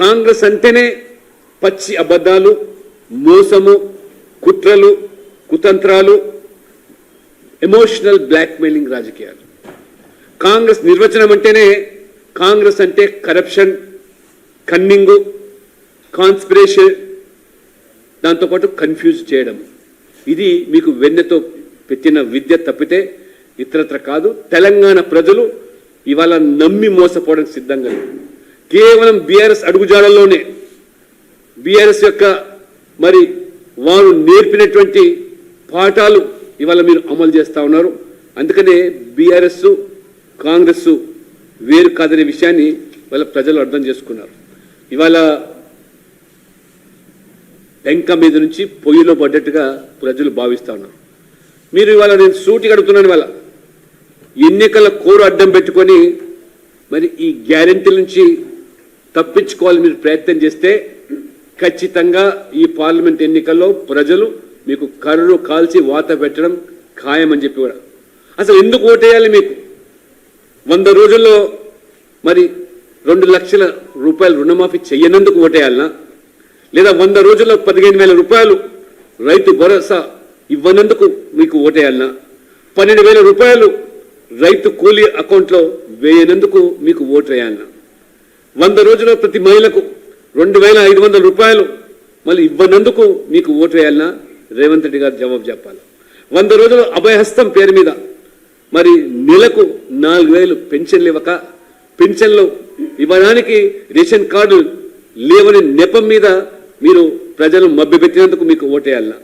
కాంగ్రెస్ అంటేనే పచ్చి అబద్ధాలు మోసము కుట్రలు కుతంత్రాలు ఎమోషనల్ బ్లాక్మెయిలింగ్ రాజకీయాలు. కాంగ్రెస్ నిర్వచనం అంటేనే కాంగ్రెస్ అంటే కరప్షన్ కన్నింగు కాన్స్పిరేషన్ దాంతోపాటు కన్ఫ్యూజ్ చేయడం. ఇది మీకు వెన్నెతో పెట్టిన విద్య తప్పితే ఇతరత్ర కాదు. తెలంగాణ ప్రజలు ఇవాళ నమ్మి మోసపోవడానికి సిద్ధంగా లేదు కేవలం బీఆర్ఎస్ అడుగుజాడల్లోనే బీఆర్ఎస్ యొక్క మరి వారు నేర్పినటువంటి పాఠాలు ఇవాళ మీరు అమలు చేస్తూ ఉన్నారు. అందుకనే బీఆర్ఎస్ కాంగ్రెస్ వేరు కాదనే విషయాన్ని వాళ్ళ ప్రజలు అర్థం చేసుకున్నారు. ఇవాళ టెంక మీద నుంచి పొయ్యిలో పడ్డట్టుగా ప్రజలు భావిస్తూ ఉన్నారు. మీరు ఇవాళ నేను సూటి అడుగుతున్నాను ఇవాళ. ఎన్నికల కోరు అడ్డం పెట్టుకొని మరి ఈ గ్యారెంటీ నుంచి తప్పించుకోవాలి మీరు ప్రయత్నం చేస్తే ఖచ్చితంగా ఈ పార్లమెంట్ ఎన్నికల్లో ప్రజలు మీకు కర్రు కాల్చి వాత పెట్టడం ఖాయమని చెప్పి కూడా. అసలు ఎందుకు ఓటేయాలి మీకు? వంద రోజుల్లో మరి రెండు లక్షల రూపాయలు రుణమాఫీ చెయ్యనందుకు ఓటేయాలనా? లేదా వంద రోజుల్లో పదిహేను వేల రూపాయలు రైతు భరోసా ఇవ్వనందుకు మీకు ఓటేయాలనా? పన్నెండు వేల రూపాయలు రైతు కూలీ అకౌంట్లో వేయనందుకు మీకు ఓటేయాలనా? వంద రోజుల్లో ప్రతి మహిళకు రెండు వేల ఐదు వందల రూపాయలు. మళ్ళీ ఇవ్వనందుకు మీకు ఓటు వేయాలన్నా రేవంత్ రెడ్డి గారు జవాబు చెప్పాలి. వంద రోజులు అభయహస్తం పేరు మీద. మరి నెలకు నాలుగు వేలు పెన్షన్లు ఇవ్వక పెన్షన్లు ఇవ్వడానికి రేషన్ కార్డు లేవని నెపం మీద మీరు ప్రజలు మభ్యపెట్టినందుకు మీకు ఓటేయాలన్నా